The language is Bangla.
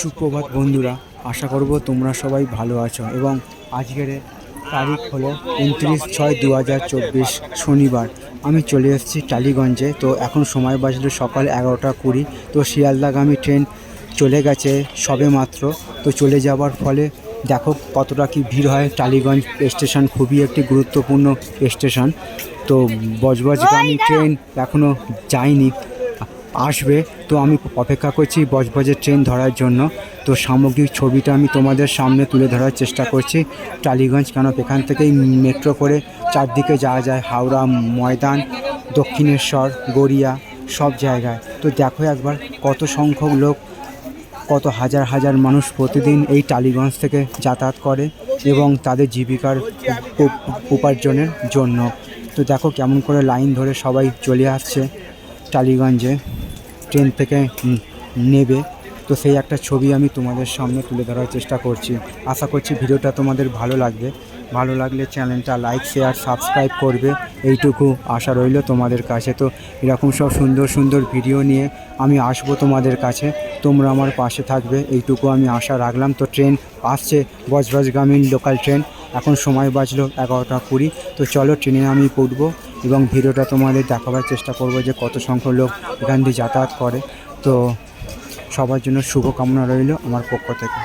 সুপ্রভাত বন্ধুরা আশা করব তোমরা সবাই ভালো আছো এবং আজকের তারিখ হলো উনত্রিশ ছয় দু হাজার চব্বিশ শনিবার। আমি চলে এসেছি টালিগঞ্জে তো এখন সময় বাজলো সকাল এগারোটা কুড়ি তো শিয়ালদাগামী ট্রেন চলে গেছে সবে মাত্র তো চলে যাওয়ার ফলে দেখো কতটা কি ভিড় হয়। টালিগঞ্জ স্টেশন খুবই একটি গুরুত্বপূর্ণ স্টেশন তো বজবজগামী ট্রেন এখনও যায়নি। আসবে, তো আমি অপেক্ষা করছি বজবজের ট্রেন ধরার জন্য। তো সামগ্রিক ছবিটা আমি তোমাদের সামনে তুলে ধরার চেষ্টা করছি। টালিগঞ্জ কেন? এখান থেকেই মেট্রো করে চারদিকে যাওয়া যায়। হাওড়া, ময়দান, দক্ষিণেশ্বর, গড়িয়া, সব জায়গায়। তো দেখো একবার কত সংখ্যক লোক, কত হাজার হাজার মানুষ প্রতিদিন এই টালিগঞ্জ থেকে যাতায়াত করে এবং তাদের জীবিকার উপ- উপার্জনের জন্য। তো দেখো কেমন করে লাইন ধরে সবাই চলে আসছে। টালিগঞ্জে ট্রেন থেকে নেবে। তো সেই একটা ছবি আমি তোমাদের সামনে তুলে ধরার চেষ্টা করছি। আশা করছি ভিডিওটা তোমাদের ভালো লাগবে। ভালো লাগলে চ্যানেলটা লাইক, শেয়ার, সাবস্ক্রাইব করবে। এইটুকু আশা রইল তোমাদের কাছে। তো এরকম সব সুন্দর সুন্দর ভিডিও নিয়ে আমি আসব তোমাদের কাছে। তোমরা আমার পাশে থাকবে। এইটুকু আমি আশা রাখলাম। তো ট্রেন আসছে বজবজগামী লোকাল ট্রেন। এখন সময় বাজলো এগারোটা কুড়ি। তো চলো ট্রেনে আমি উঠবো। এবং ভিডিওটা তোমাদের দেখাবার চেষ্টা করব যে কত সংখ্যক লোক এখান দিয়ে যাতায়াত করে। তো সবার জন্য শুভকামনা রইল আমার পক্ষ থেকে।